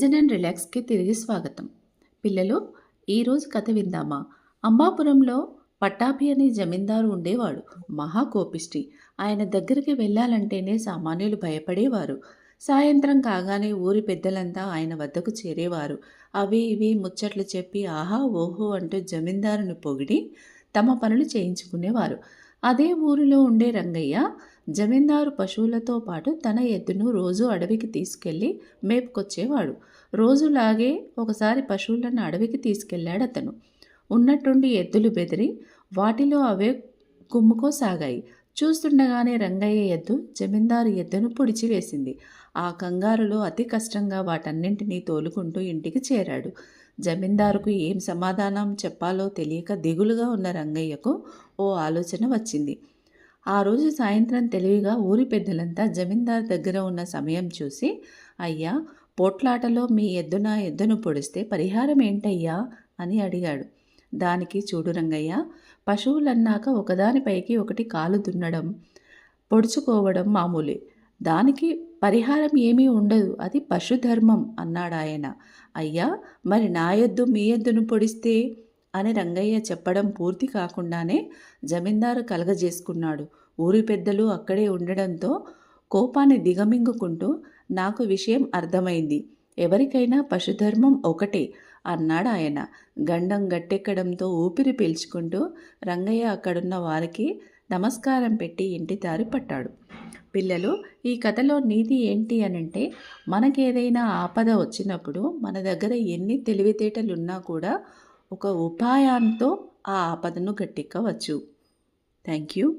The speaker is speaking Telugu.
జన్ అండ్ రిలాక్స్కి తిరిగి స్వాగతం. పిల్లలు ఈరోజు కథ విందామా? అంబాపురంలో పట్టాభి అనే జమీందారు ఉండేవాడు మహాకోపిష్టి ఆయన దగ్గరికి వెళ్ళాలంటేనే సామాన్యులు భయపడేవారు. సాయంత్రం కాగానే ఊరి పెద్దలంతా ఆయన వద్దకు చేరేవారు. అవి ఇవి ముచ్చట్లు చెప్పి ఆహా ఓహో అంటూ జమీందారుని పొగిడి తమ పనులు చేయించుకునేవారు. అదే ఊరిలో ఉండే రంగయ్య జమీందారు పశువులతో పాటు తన ఎద్దును రోజు అడవికి తీసుకెళ్ళి మేపుకొచ్చేవాడు. రోజులాగే ఒకసారి పశువులను అడవికి తీసుకెళ్ళాడు అతను ఉన్నట్టుండి ఎద్దులు బెదిరి వాటిలో అవే కుమ్ముకోసాగాయి. చూస్తుండగానే రంగయ్య ఎద్దు జమీందారు ఎద్దును పొడిచివేసింది. ఆ కంగారులో అతి కష్టంగా వాటన్నింటినీ తోలుకుంటూ ఇంటికి చేరాడు. జమీందారుకు ఏం సమాధానం చెప్పాలో తెలియక దిగులుగా ఉన్న రంగయ్యకు ఓ ఆలోచన వచ్చింది. ఆ రోజు సాయంత్రం తెలివిగా ఊరి పెద్దలంతా జమీందారు దగ్గర ఉన్న సమయం చూసి అయ్యా పోట్లాటలో మీ ఎద్దున ఎద్దును పొడిస్తే పరిహారం ఏంటయ్యా? అని అడిగాడు. దానికి చూడు రంగయ్య. పశువులన్నాక ఒకదానిపైకి ఒకటి కాలు దున్నడం పొడుచుకోవడం మామూలే. దానికి పరిహారం ఏమీ ఉండదు అది పశుధర్మం అన్నాడాయన. అయ్యా మరి నా ఎద్దు మీ ఎద్దును పొడిస్తే? అని రంగయ్య చెప్పడం పూర్తి కాకుండానే జమీందారు కలగజేసుకున్నాడు. ఊరి పెద్దలు అక్కడే ఉండడంతో కోపాన్ని దిగమింగుకుంటూ నాకు విషయం అర్థమైంది. ఎవరికైనా పశుధర్మం ఒకటే అన్నాడు ఆయన గండం గట్టెక్కడంతో ఊపిరి పీల్చుకుంటూ రంగయ్య అక్కడున్న వారికి నమస్కారం పెట్టి ఇంటి దారి పట్టాడు. పిల్లలు ఈ కథలో నీతి ఏంటి అనంటే మనకేదైనా ఆపద వచ్చినప్పుడు మన దగ్గర ఎన్ని తెలివితేటలున్నా కూడా ఒక ఉపాయంతో ఆ ఆపదను గట్టెక్కవచ్చు. Thank you